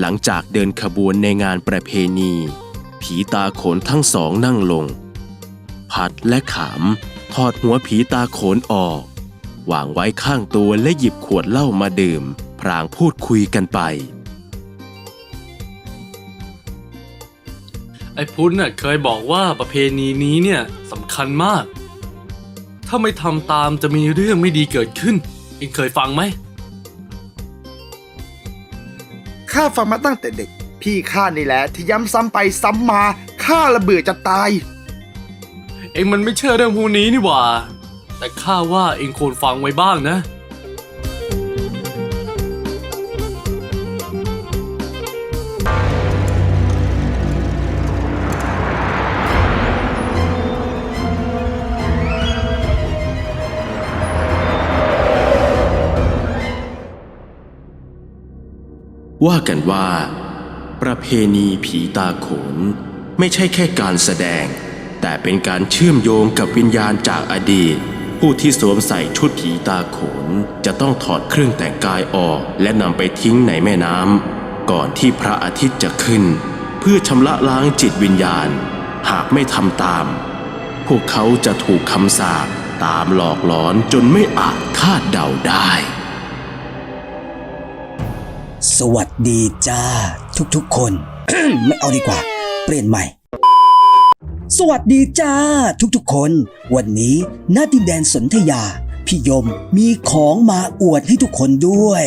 หลังจากเดินขบวนในงานประเพณี ผีตาโขนทั้งสองนั่งลงพัดและขามถอดหัวผีตาโขนออกวางไว้ข้างตัวและหยิบขวดเหล้ามาดื่ม พรางพูดคุยกันไป ไอ้พุทธน่ะเคยบอกว่าประเพณีนี้เนี่ยสำคัญมาก ถ้าไม่ทำตามจะมีเรื่องไม่ดีเกิดขึ้นเองเคยฟังไหม ข้าฟังมาตั้งแต่เด็ก พี่ข้านี่แหละที่ย้ำซ้ำไปซ้ำมาข้าระเบื่อจะตาย เองมันไม่เชื่อเรื่องพวกนี้นี่หว่า แต่ข้าว่าเองควรฟังไว้บ้างนะ ว่ากันว่า ประเพณีผีตาโขน ไม่ใช่แค่การแสดง แต่เป็นการเชื่อมโยงกับวิญญาณจากอดีต ผู้ที่สวมใส่ชุดผีตาโขน จะต้องถอดเครื่องแต่งกายออกและนำไปทิ้งในแม่น้ำก่อนที่พระอาทิตย์จะขึ้น เพื่อชำระล้างจิตวิญญาณ หากไม่ทำตาม พวกเขาจะถูกคำสาปตามหลอกหลอนจนไม่อาจคาดเดาได้ สวัสดีจ้า ทุกๆคน ไม่เอาดีกว่า เปลี่ยนใหม่ สวัสดีจ้า ทุกๆคน วันนี้หน้าดินแดนสนธยา พี่ยมมีของมาอวดให้ทุกคนด้วย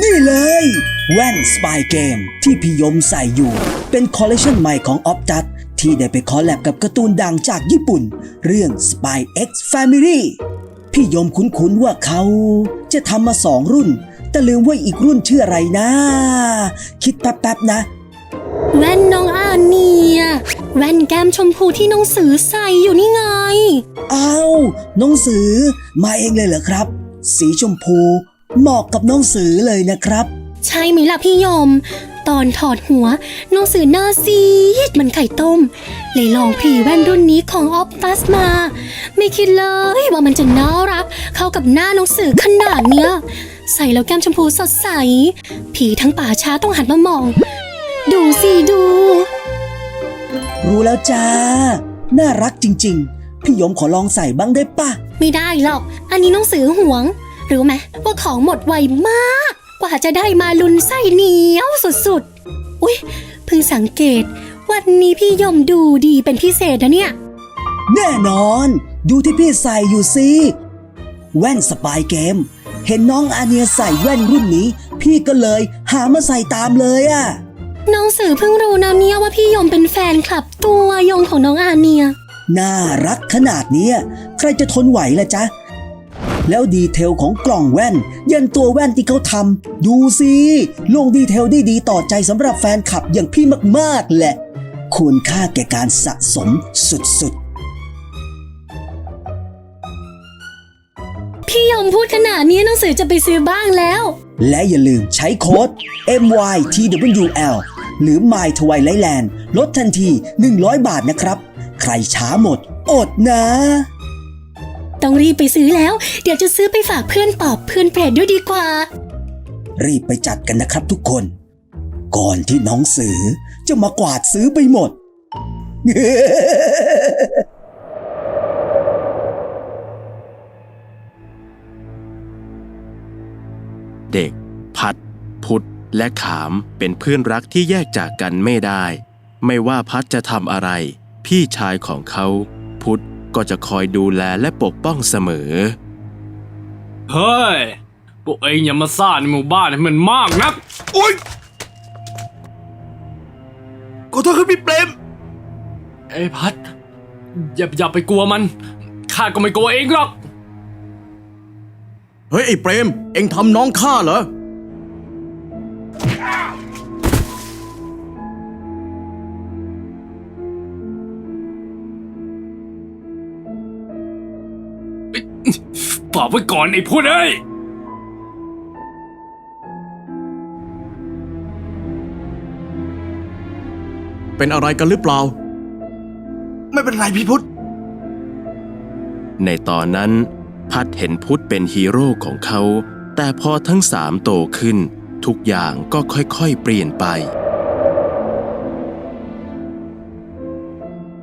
นี่เลย แว่นสปายเกมที่พี่ยมใส่อยู่ เป็นคอลเลคชันใหม่ของออฟจัดที่ได้ไปคอลแลบกับการ์ตูนดังจากญี่ปุ่น เรื่อง Spy X Family พี่ยมคุ้นๆว่าเขาจะทำมาสองรุ่น แต่ลืมว่าอีกรุ่นชื่ออะไรนะ คิดแป๊บๆนะ แว่นน้องอาเนีย แว่นแก้มชมพูที่น้องสือใส่อยู่นี่ไง อ้าว น้องสือ มาเองเลยเหรอครับ สีชมพูเหมาะกับน้องสือเลยนะครับ ใช่ไหมล่ะพี่ยม ตอนถอดหัว น้องสือหน้าซีดเหมันไข่ต้ม เลยลองพรีแว่นรุ่นนี้ของออฟตัสมา ไม่คิดเลยว่ามันจะน่ารัก เข้ากับหน้าน้องสือขนาดเนี้ย ใส่แล้วแก้มชมพูสดใส ผีทั้งป่าช้าต้องหันมามอง ดูสิดู รู้แล้วจ้า น่ารักจริง ๆ พี่ยมขอลองใส่บ้างได้ปะไม่ได้หรอก อันนี้น้องสือหวง รู้ไหมว่าของหมดไวมาก กว่าจะได้มาลุนไส้เหนียวสุดๆ อุ๊ยเพิ่งสังเกต วันนี้พี่ยมดูดีเป็นพิเศษนะเนี่ย แน่นอน ดูที่พี่ใส่อยู่สิ แว่นสปายเกม เห็นน้องอาเนียใส่แว่นรุ่นนี้ พี่ก็เลยหามาใส่ตามเลยอะน้องสือเพิ่งรู้นะเนี่ยว่าพี่ยมเป็นแฟนคลับตัวยงของน้องอาเนีย น่ารักขนาดเนี้ยใครจะทนไหวล่ะจ๊ะ แล้วดีเทลของกล่องแว่น ยันตัวแว่นที่เขาทำดูสิลงดีเทลได้ดีต่อใจสำหรับแฟนคลับอย่างพี่มากๆแหละ ควรค่าแก่การสะสมสุด พี่ยมพูดขนาดนี้น้องสือจะไปซื้อบ้างแล้วๆและอย่าลืมใช้โค้ด MYTWL หรือ My Twilight Land ลดทันที 100 บาทนะครับ ใครช้าหมด อดนะ ต้องรีบไปซื้อแล้ว เดี๋ยวจะซื้อไปฝากเพื่อนปอบเพื่อนเปรตด้วยดีกว่า รีบไปจัดกันนะครับทุกคน ก่อนที่น้องสือจะมากวาดซื้อไปหมด เด็ก พัด พุทธและขามเป็นเพื่อนรักที่แยกจากกันไม่ได้ ไม่ว่าพัดจะทำอะไร พี่ชายของเขา พุทธก็จะคอยดูแลและปกป้องเสมอ เฮ้ยพวกเองอย่ามาซ่าในหมู่บ้านให้มันมากนัก โอ๊ยขอโทษครับพี่เปรมไอ้พัด อย่าอย่าไปกลัวมัน ข้าก็ไม่กลัวเองหรอก เฮ้ย ไอ้เปรม เอ็งทำน้องข้าเหรอฝากไว้ก่อนไอ้พูดเอ้ย เป็นอะไรกันหรือเปล่า ไม่เป็นไรพี่พุทธ ในตอนนั้น พัดเห็นพุทธเป็นฮีโร่ของเขา แต่พอทั้งสามโตขึ้น ทุกอย่างก็ค่อยๆเปลี่ยนไป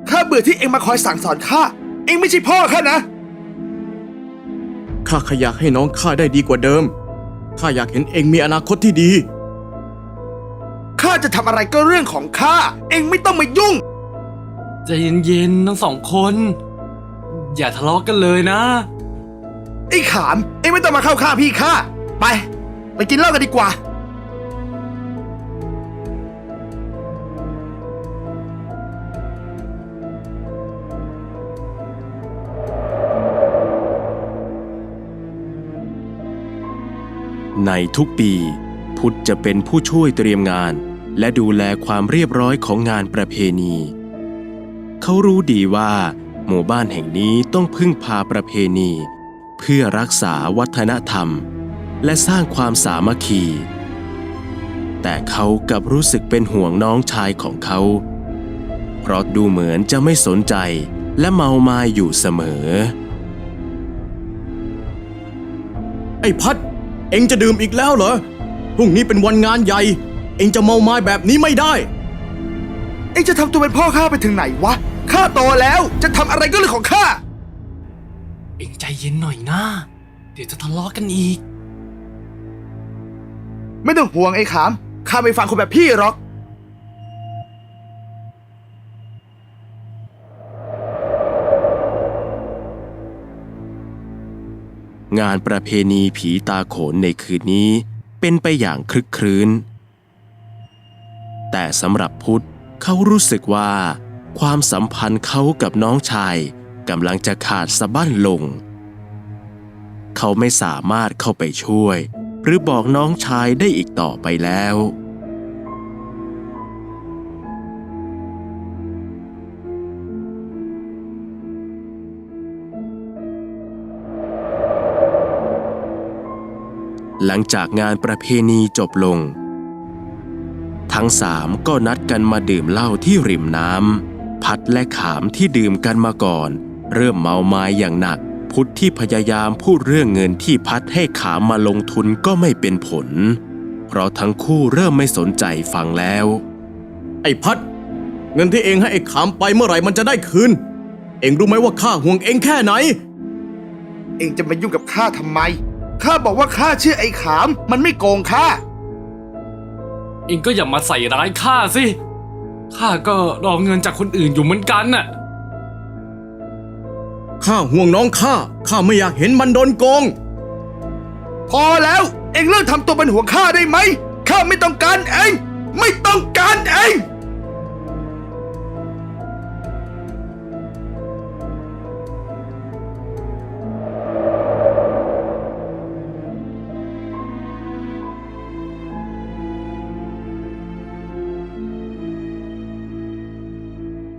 ข้าเบื่อที่เองมาคอยสั่งสอนข้า เองไม่ใช่พ่อข้านะ ข้าขยากให้น้องข้าได้ดีกว่าเดิม ข้าอยากเห็นเองมีอนาคตที่ดี ข้าจะทำอะไรก็เรื่องของข้า เองไม่ต้องมายุ่ง ใจเย็นๆทั้งสองคน อย่าทะเลาะกันเลยนะ ไอ้ขาม เองไม่ต้องมาเข้าข้างพี่ข้าไป ไปกินเหล้ากันดีกว่า ในทุกปี พุทธจะเป็นผู้ช่วยเตรียมงาน และดูแลความเรียบร้อยของงานประเพณี เขารู้ดีว่า หมู่บ้านแห่งนี้ต้องพึ่งพาประเพณี เพื่อรักษาวัฒนธรรม และสร้างความสามัคคี แต่เขากลับรู้สึกเป็นห่วงน้องชายของเขา เพราะดูเหมือนจะไม่สนใจและเมามายอยู่เสมอ ไอ้พัด เองจะดื่มอีกแล้วเหรอ พรุ่งนี้เป็นวันงานใหญ่ เองจะเมาไม้แบบนี้ไม่ได้ เองจะทำตัวเป็นพ่อข้าไปถึงไหนวะ ข้าโตแล้วจะทำอะไรก็เรื่องของข้า เองใจเย็นหน่อยนะ เดี๋ยวจะทะเลาะกันอีก ไม่ต้องห่วงไอ้ขาม ข้าไม่ฟังคนแบบพี่หรอก งานประเพณีผีตาโขนในคืนนี้เป็นไปอย่างคลึกครื้น แต่สำหรับพุทธเขารู้สึกว่า ความสัมพันธ์เขากับน้องชาย กำลังจะขาดสะบั้นลง เขาไม่สามารถเข้าไปช่วย หรือบอกน้องชายได้อีกต่อไปแล้ว หลังจากงานประเพณีจบลง ทั้งสามก็นัดกันมาดื่มเหล้าที่ริมน้ำพัดและขามที่ดื่มกันมาก่อน เริ่มเมาไม้อย่างหนัก พุทธที่พยายามพูดเรื่องเงินที่พัดให้ขามมาลงทุนก็ไม่เป็นผล เพราะทั้งคู่เริ่มไม่สนใจฟังแล้ว ไอ้พัด เงินที่เองให้ไอ้ขามไปเมื่อไหร่มันจะได้คืน เองรู้ไหมว่าข้าห่วงเองแค่ไหน เองจะมายุ่งกับข้าทำไม ข้าบอกว่าข้าชื่อไอ้ขาม มันไม่โกงข้า เองก็อย่ามาใส่ร้ายข้าสิ ข้าก็รอเงินจากคนอื่นอยู่เหมือนกันน่ะ ข้าห่วงน้องข้า ข้าไม่อยากเห็นมันโดนโกง พอแล้ว เองเลิกทำตัวเป็นห่วงข้าได้ไหม ข้าไม่ต้องการเองไม่ต้องการเอง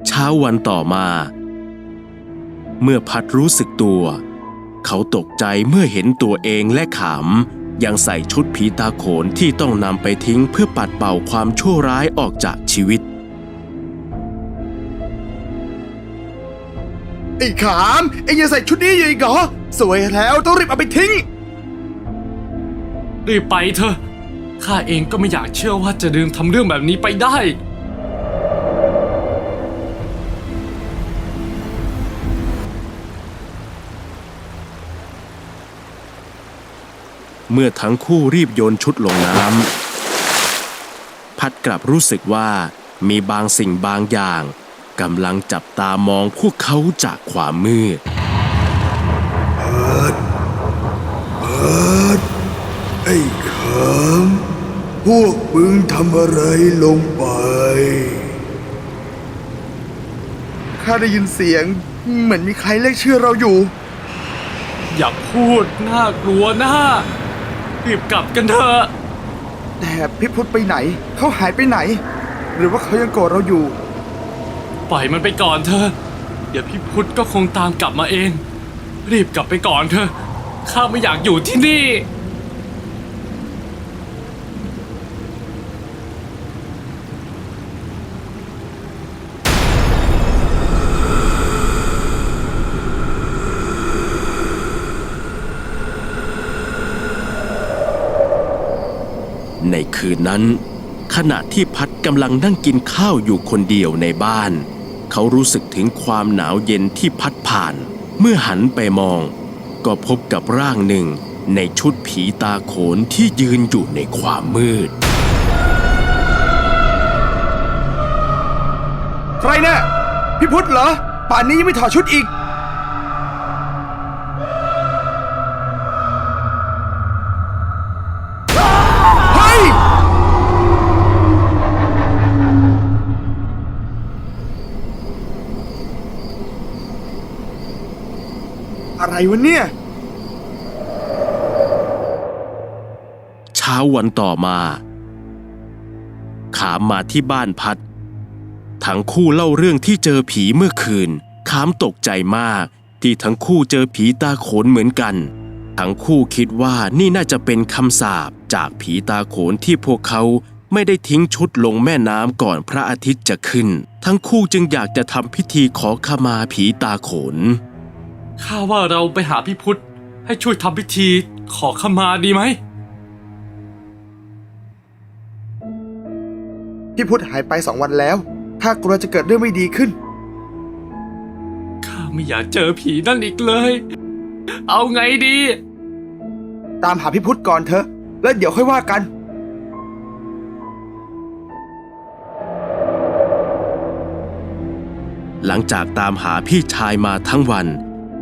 เช้าวันต่อมา เมื่อพัดรู้สึกตัว เขาตกใจเมื่อเห็นตัวเองและขำยังใส่ชุดผีตาโขนที่ต้องนำไปทิ้งเพื่อปัดเป่าความชั่วร้ายออกจากชีวิต ไอ้ขามเองยังใส่ชุดนี้อยู่อีกเหรอ สวยแล้วต้องรีบเอาไปทิ้ง รีบไปเถอะ ข้าเองก็ไม่อยากเชื่อว่าจะลืมทำเรื่องแบบนี้ไปได้ เมื่อทั้งคู่รีบโยนชุดลงน้ำพัดกลับรู้สึกว่ามีบางสิ่งบางอย่างกำลังจับตามองพวกเขาจากความมืดไอ้ขามพวกมึงทำอะไรลงไป ข้าได้ยินเสียงเหมือนมีใครเรียกชื่อเราอยู่ อย่าพูดน่ากลัวนะ รีบกลับกันเถอะแต่พี่พุทธไปไหน เขาหายไปไหน หรือว่าเขายังโกรธเราอยู่ ปล่อยมันไปก่อนเถอะ เดี๋ยวพี่พุทธก็คงตามกลับมาเอง รีบกลับไปก่อนเถอะ ข้าไม่อยากอยู่ที่นี่ ในคืนนั้น ขณะที่พัดกำลังนั่งกินข้าวอยู่คนเดียวในบ้าน เขารู้สึกถึงความหนาวเย็นที่พัดผ่าน เมื่อหันไปมอง ก็พบกับร่างหนึ่งในชุดผีตาโขนที่ยืนอยู่ในความมืด ใครเนี่ยพี่พุทธเหรอ ป่านนี้ยังไม่ถอดชุดอีก วะเนี่ย เช้าวันต่อมา ขามมาที่บ้านพัด ทั้งคู่เล่าเรื่องที่เจอผีเมื่อคืน ขามตกใจมากที่ทั้งคู่เจอผีตาโขนเหมือนกัน ทั้งคู่คิดว่านี่น่าจะเป็นคำสาปจากผีตาโขนที่พวกเขาไม่ได้ทิ้งชุดลงแม่น้ำก่อนพระอาทิตย์จะขึ้น ทั้งคู่จึงอยากจะทำพิธีขอขมาผีตาโขน ข้าว่าเราไปหาพี่พุทธให้ช่วยทำพิธีขอขมาดีไหม พี่พุทธหายไปสองวันแล้วถ้ากลัวจะเกิดเรื่องไม่ดีขึ้น ข้าไม่อยากเจอผีนั่นอีกเลย เอาไงดี ตามหาพี่พุทธก่อนเถอะ แล้วเดี๋ยวค่อยว่ากัน หลังจากตามหาพี่ชายมาทั้งวัน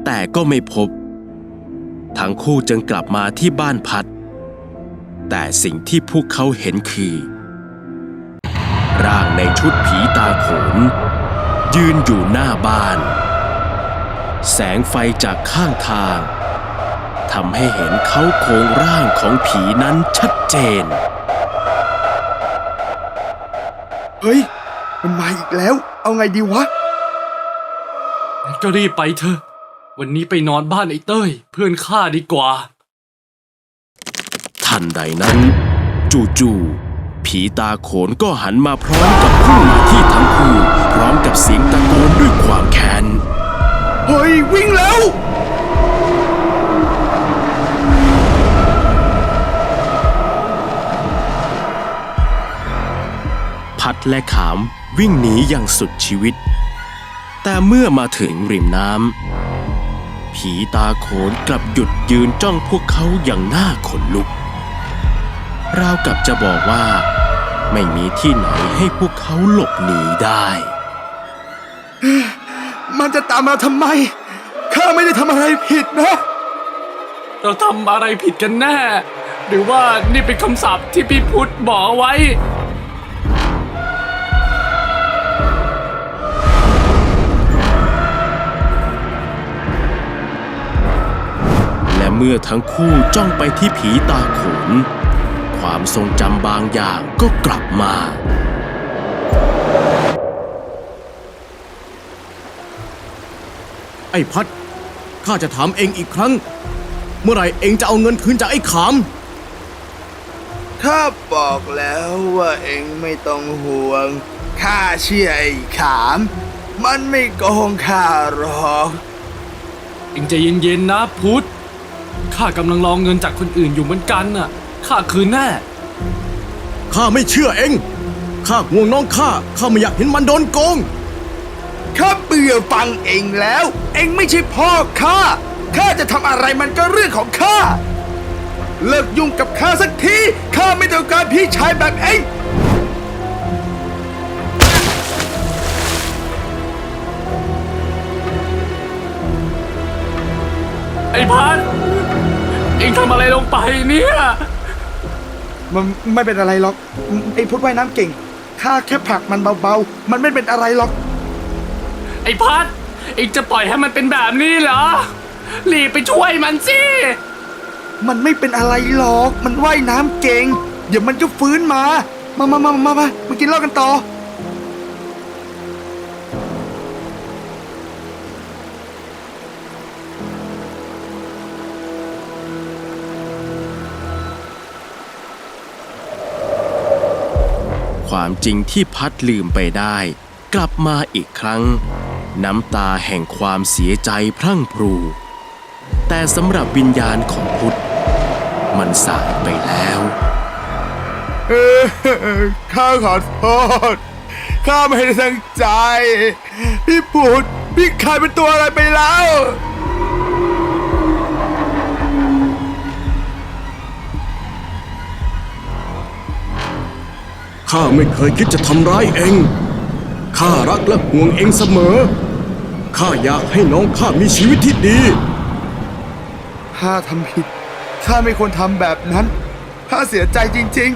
แต่ก็ไม่พบ ทั้งคู่จึงกลับมาที่บ้านพัด แต่สิ่งที่พวกเขาเห็นคือ ร่างในชุดผีตาโขน ยืนอยู่หน้าบ้าน แสงไฟจากข้างทางทำให้เห็นเขาโครงร่างของผีนั้นชัดเจน เฮ้ย มันมาอีกแล้ว เอาไงดีวะงั้นก็รีบไปเถอะ วันนี้ไปนอนบ้านไอ้เต้ย เพื่อนข้าดีกว่า ทันใดนั้น จู่ๆผีตาโขนก็หันมาพร้อมกับพุ่งมาที่ทั้งคู่พร้อมกับเสียงตะโกนด้วยความแค้นเฮ้ย วิ่งแล้ว พัดและขามวิ่งหนีอย่างสุดชีวิต แต่เมื่อมาถึงริมน้ำ ผีตาโขนกลับหยุดยืนจ้องพวกเขาอย่างน่าขนลุก ราวกับจะบอกว่า ไม่มีที่ไหนให้พวกเขาหลบหนีได้ มันจะตามมาทำไม ข้าไม่ได้ทำอะไรผิดนะ เราทำอะไรผิดกันแน่ หรือว่านี่เป็นคำสาปที่พี่พุทธบอกเอาไว้ เมื่อทั้งคู่จ้องไปที่ผีตาโขน ความทรงจำบางอย่างก็กลับมา ไอ้พัด ข้าจะถามเองอีกครั้ง เมื่อไหร่เองจะเอาเงินคืนจากไอ้ขาม ข้าบอกแล้วว่าเองไม่ต้องห่วง ข้าเชื่อไอ้ขาม มันไม่โกงข้าหรอก เองใจเย็นๆนะพุทธ ข้ากำลังรองเงินจากคนอื่นอยู่เหมือนกันน่ะ ข้าคืนแน่ ข้าไม่เชื่อเองข้าห่วงน้องข้า ข้าไม่อยากเห็นมันโดนโกง ข้าเบื่อฟังเองแล้ว เองไม่ใช่พ่อข้า ข้าจะทำอะไรมันก็เรื่องของข้า เลิกยุ่งกับข้าสักที ข้าไม่ต้องการพี่ชายแบบเองไอ้พัด เองทำอะไรลงไปเนี่ยมันไม่เป็นอะไรหรอก ไอ้พุทธว่ายน้ำเก่ง ข้าแค่ผลักมันเบาๆ มันไม่เป็นอะไรหรอก ไอ้พัดเองจะปล่อยให้มันเป็นแบบนี้เหรอรีบไปช่วยมันสิ มันไม่เป็นอะไรหรอก มันว่ายน้ำเก่ง เดี๋ยวมันก็ฟื้นมา มามามามามามากินเหล้ากันต่อ ความจริงที่พัดลืมไปได้ กลับมาอีกครั้ง น้ำตาแห่งความเสียใจพรั่งพรู แต่สำหรับวิญญาณของพุทธ มันสายไปแล้วเออข้าขอโทษข้าไม่ได้ตั้งใจ พี่ปูดพี่ขายเป็นตัวอะไรไปแล้ว ข้าไม่เคยคิดจะทำร้ายเอง ข้ารักและห่วงเองเสมอ ข้าอยากให้น้องข้ามีชีวิตที่ดี ข้าทำผิด ข้าไม่ควรทำแบบนั้น ข้าเสียใจจริง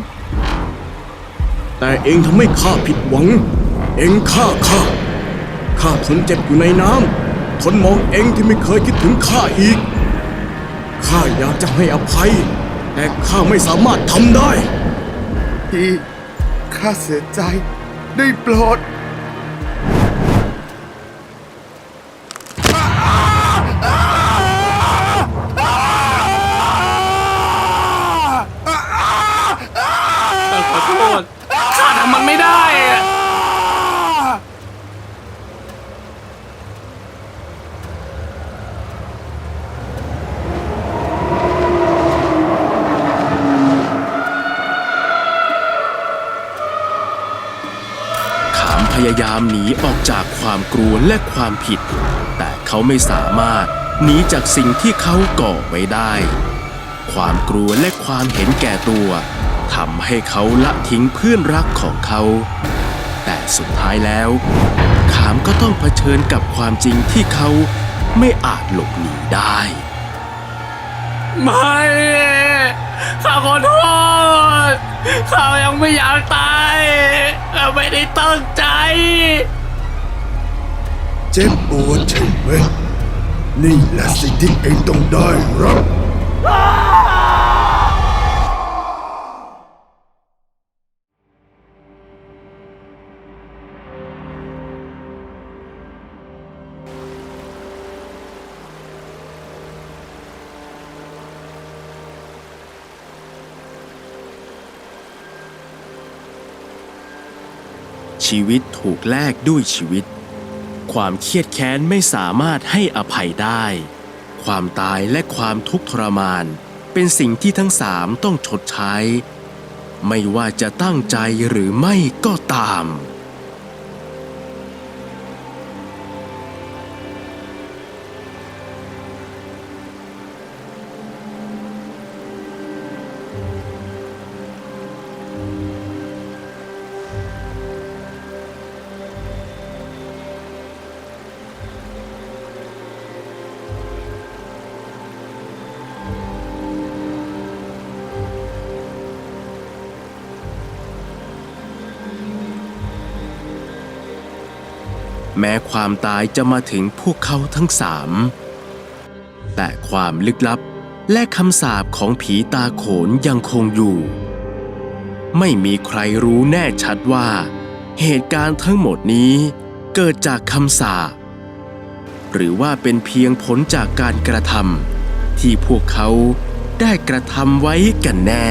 แต่เองทำให้ข้าผิดหวัง เองฆ่าข้า ข้าทนเจ็บอยู่ในน้ำ ทนมองเองที่ไม่เคยคิดถึงข้าอีก ข้าอยากจะให้อภัย แต่ข้าไม่สามารถทำได้ๆพี่ ข้าเสียใจ ได้โปรด ขอโทษ ข้าทำมันไม่ได้อะ ขามพยามหนีออกจากความกลัวและความผิด แต่เขาไม่สามารถหนีจากสิ่งที่เขาก่อไว้ได้ ความกลัวและความเห็นแก่ตัวทำให้เขาละทิ้งเพื่อนรักของเขา แต่สุดท้ายแล้ว ขามก็ต้องเผชิญกับความจริงที่เขาไม่อาจหลบหนีได้ ไม่ข้าขอโทษข้ายังไม่อยากตายข้าไม่ได้ตั้งใจ เจ็บปวดใช่ไหมนี่แหละสิ่งที่เองต้องได้รับ ชีวิตถูกแลกด้วยชีวิต ความเครียดแค้นไม่สามารถให้อภัยได้ ความตายและความทุกข์ทรมาน เป็นสิ่งที่ทั้งสามต้องชดใช้ ไม่ว่าจะตั้งใจหรือไม่ก็ตาม แม้ความตายจะมาถึงพวกเขาทั้งสาม แต่ความลึกลับและคำสาปของผีตาโขนยังคงอยู่ ไม่มีใครรู้แน่ชัดว่า เหตุการณ์ทั้งหมดนี้เกิดจากคำสาปหรือว่าเป็นเพียงผลจากการกระทำที่พวกเขาได้กระทำไว้กันแน่